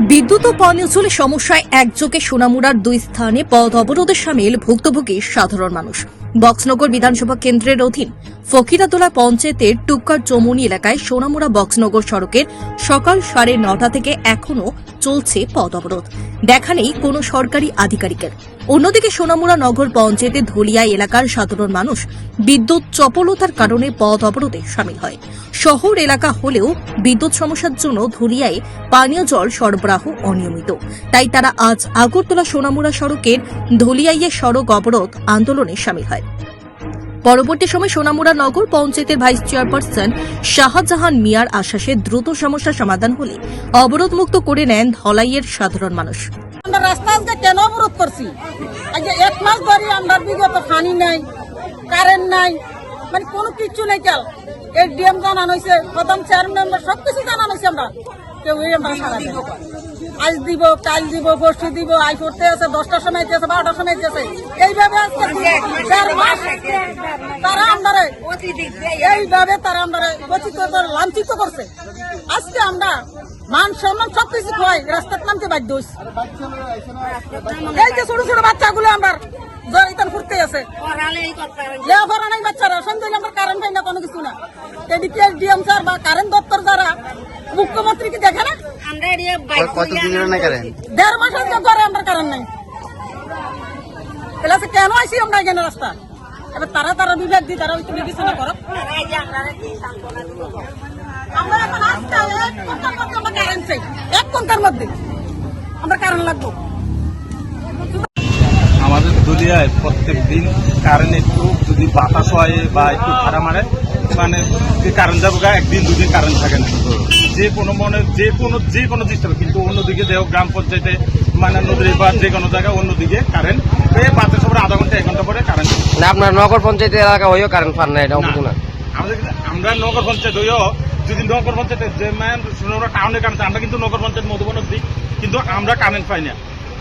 বিদ্যুৎ ও জলের সমস্যায় একযোগে সোনামুড়ার দুই স্থানে পথ অবরোধের সামিল ভুক্তভোগী সাধারণ মানুষ। বক্সনগর বিধানসভা কেন্দ্রের অধীন ফকিরাতলা পঞ্চায়েতের টুক্কার চমুনি এলাকায় সোনামুড়া বক্সনগর সড়কের সকাল সাড়ে নটা থেকে এখনও চলছে পথ অবরোধ। দেখা নেই কোনো সরকারি আধিকারিকের। অন্যদিকে সোনামুড়া নগর পঞ্চায়েতের ধলিয়া এলাকার সাধারণ মানুষ বিদ্যুৎ চপলতার কারণে পথ অবরোধে সামিল হয়। শহর এলাকা হলেও বিদ্যুৎ সমস্যার জন্য ধুলিয়ায় পানীয় জল সরবরাহ অনিয়মিত। তাই তারা আজ আগরতলা সোনামুড়া সড়কের ধলিয়াইয়ের সড়ক অবরোধ আন্দোলনে সামিল হয়। পরবর্তী সময় সোনামুড়া নগর পঞ্চায়েতের ভাইস চেয়ারপারসন শাহজাহান মিয়ার আশ্বাসে দ্রুত সমস্যার সমাধান হলে অবরোধ মুক্ত করে নেন ধলাইয়ের সাধারণ মানুষ। আমরা রাস্তা আজকে কেন অবরোধ করছি? আজকে এক মাস ধরে আমরা বিগত পানি নাই কারেন্ট নাই মানে কোনো কিছু নাই কেল এই ডিএম জানানো হয়েছে, প্রধান চেয়ারম্যান সব কিছু জানানো হয়েছে আমরা। কেউ আমরা সারা দেয় আজ দিব কাল দিব বসে দিব আই করতে আছে দশটার সময় দিয়েছে বারোটার সময় দিয়েছে। এইভাবে আজকে চার মাস তারা আমরা এইভাবে তারা আমরা লাঞ্ছিত করছে। আজকে আমরা মান সম্মান সব কিছু খোয়াই রাস্তার নামতে বাধ্য হয়েছি এই যে ছোট ছোট বাচ্চাগুলো আমার জ্বর ইতান ফুটতে আছে লেখাপড়া নাই বাচ্চারা সন্ধ্যে আমার কারেন্ট পাই না কোনো কিছু না। এদিকে ডিএম স্যার বা কারেন্ট দপ্তর যারা মুখ্যমন্ত্রী কি দেখে না? দেড় মাস ঘরে আমরা কারেন্ট নাই। তাহলে কেন আইসি আমরা এখানে রাস্তা? এবার তারা তারা বিভাগ দিই তারা একটু বিবেচনা করো। আমরা এখন আজকে এক মধ্যে আমরা কারেন্ট চাই। এক ঘণ্টার মধ্যে আমরা কারেন্ট লাগবো। আমাদের দুলিয়ায় প্রত্যেক দিন কারেন্ট একটু যদি বাতাস হয় বা একটু ভাড়া মারে মানে কারেন্ট যাব গা, একদিন দুদিন কারেন্ট থাকে না। যে কোনো মনে যে কোনো যে কোনো ডিস্টার্ব কিন্তু অন্যদিকে দেহ গ্রাম পঞ্চায়েতে মানে নদীর বা যে কোনো জায়গায় অন্যদিকে কারেন্ট এই বাতাস পরে আধা ঘণ্টা এক ঘণ্টা পরে কারেন্ট না আপনার নগর পঞ্চায়েতের এলাকা হয়েও কারেন্ট পান না এটা না। আমাদের আমরা নগর পঞ্চায়েত হইও যদি নগর পঞ্চায়েত যে ম্যান আমরা টাউনে কারেন্ট আমরা কিন্তু নগর পঞ্চায়েত মধুবন দিই কিন্তু আমরা কারেন্ট পাই না।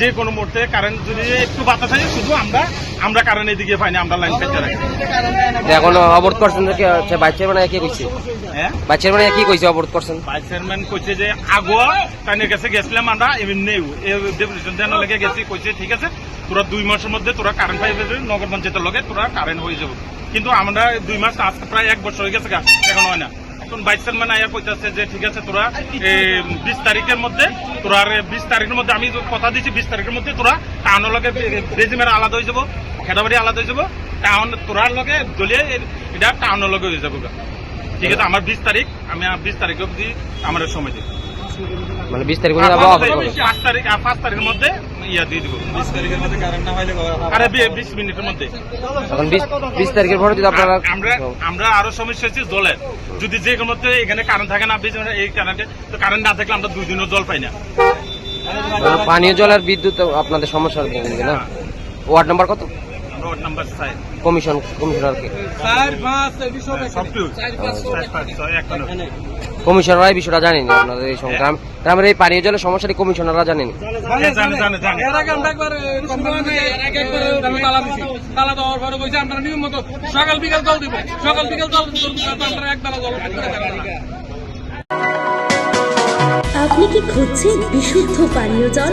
যে কোনো মুহূর্তে কারেন্ট যদি একটু বাতাস হয় শুধু আমরা আমরা কারেন্ট এদিকে পাই না আমরা লাইন পেতে রাখি এখন অবরোধ করছেন ভাইস চেয়ারম্যান কি কইছে? ভাইস চেয়ারম্যান কি কইছে অবরোধ করছেন? ভাইস চেয়ারম্যান কইছে যে আগুয়া গেছে গেছিলাম আমরা এমনি ডেপুটেশন লেগে গেছি কইছে ঠিক আছে তোরা দুই মাসের মধ্যে তোরা কারেন্ট পাই নগর পঞ্চায়েতের লগে তোরা কারেন্ট হয়ে যাবে। কিন্তু আমরা দুই মাস আজকে প্রায় এক বছর হয়ে গেছে এখন হয় না। এখন ভাইস চেয়ারম্যান আয়া কইতাছে যে ঠিক আছে তোরা বিশ তারিখের মধ্যে তোরা বিশ তারিখের মধ্যে আমি কথা দিচ্ছি বিশ তারিখের মধ্যে তোরা টাউনের লগে রেজিমের আলাদা হয়ে যাব খেদাবাড়ি আলাদা হয়ে যাব টাউন তোরার লগে দলিয়ে এটা টাউনের লগে হয়ে যাব ঠিক আছে আমার বিশ তারিখ আমি বিশ তারিখ অব্দি আমার সময় দিই মানে বিশ তারিখ পর্যন্ত আবার। পাঁচ তারিখ পাঁচ তারিখের মধ্যে ইয়া দিয়ে দিব। বিশ তারিখের মধ্যে কারেন্ট না হইলে আরে বিশ মিনিটের মধ্যে। এখন বিশ তারিখের পরে যদি আপনারা আমরা আমরা আরও সমস্যা হচ্ছে জলের যদি যে কোনো মধ্যে এখানে কারেন্ট থাকে না বিশ মিনিট এই কারেন্টে তো কারেন্ট না থাকলে আমরা দুই দিনও জল পাই না। মানে পানীয় জল আর বিদ্যুৎ আপনাদের সমস্যা না? ওয়ার্ড নাম্বার কত? আমরা নাম্বার চাই কমিশন কমিশনার কে সব কিছু চার, পাঁচ, ছয়, এক মিনিট। কমিশনাররা এই বিষয়টা জানেনি আপনাদের এই সম- গ্রাম গ্রামের এই পানীয় জলের সমস্যাটি কমিশনাররা জানেনি। হ্যাঁ, একবার একবার সকাল বিকাল জল দিব। সকাল বিকাল জল একবেলা জল আপনি কি খুঁজছেন বিশুদ্ধ পানীয় জল?